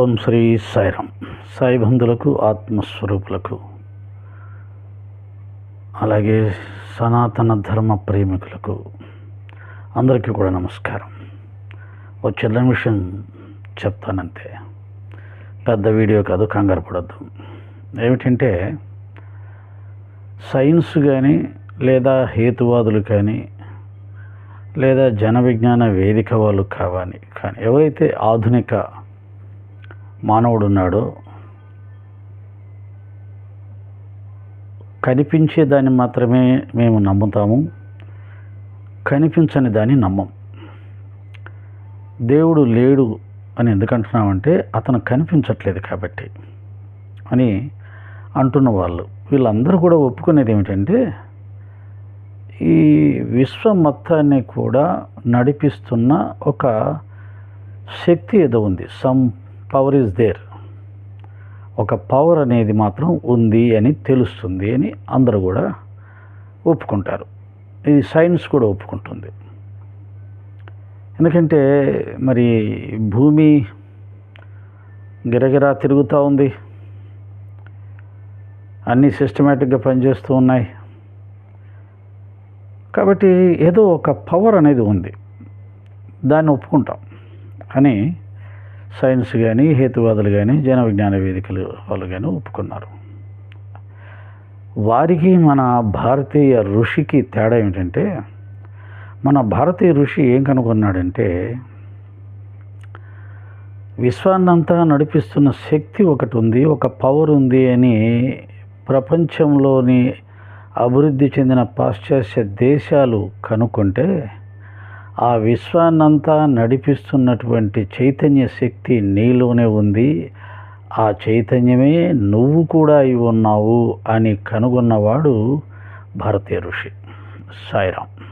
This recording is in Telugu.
ఓం శ్రీ సాయిరామ్. సాయి బంధులకు ఆత్మస్వరూపులకు అలాగే సనాతన ధర్మ ప్రేమికులకు అందరికీ కూడా నమస్కారం. ఒక చిన్న విషయం చెప్తానంతే. పెద్ద వీడియో కాదు కంగారు పడద్దు. ఏమిటంటే సైన్స్ కానీ లేదా హేతువాదులు కానీ లేదా జన విజ్ఞాన వేదిక వాళ్ళు కావాలి కానీ ఎవరైతే ఆధునిక మానవుడు ఉన్నాడో కనిపించే దాన్ని మాత్రమే మేము నమ్ముతాము. కనిపించని దాన్ని నమ్మం. దేవుడు లేడు అని ఎందుకంటున్నామంటే అతను కనిపించట్లేదు కాబట్టి అని అంటున్న వాళ్ళు. వీళ్ళందరూ కూడా ఒప్పుకునేది ఏమిటంటే ఈ విశ్వం మొత్తాన్ని కూడా నడిపిస్తున్న ఒక శక్తి ఏదో ఉంది. సమ్ పవర్ ఈజ్ దేర్ ఒక పవర్ అనేది మాత్రం ఉంది అని తెలుస్తుంది అని అందరూ కూడా ఒప్పుకుంటారు. ఇది సైన్స్ కూడా ఒప్పుకుంటుంది. ఎందుకంటే మరి భూమి గిరగిరా తిరుగుతూ ఉంది. అన్నీ సిస్టమేటిక్గా పనిచేస్తూ ఉన్నాయి. కాబట్టి ఏదో ఒక పవర్ అనేది ఉంది. దాన్ని ఒప్పుకుంటాం. అని సైన్స్ కానీ హేతువాదులు కానీ జన విజ్ఞాన వేదికలు వాళ్ళు కానీ ఒప్పుకున్నారు. వారికి మన భారతీయ ఋషికి తేడా ఏమిటంటే మన భారతీయ ఋషి ఏం కనుగొన్నాడంటే విశ్వాన్నంతా నడిపిస్తున్న శక్తి ఒకటి ఉంది ఒక పవర్ ఉంది అని ప్రపంచంలోని అభివృద్ధి చెందిన పాశ్చాత్య దేశాలు కనుక్కుంటే ఆ విశ్వాన్నంతా నడిపిస్తున్నటువంటి చైతన్య శక్తి నీలోనే ఉంది. ఆ చైతన్యమే నువ్వు కూడా అయి ఉన్నావు అని కనుగొన్నవాడు భారతీయ ఋషి సాయిరాం.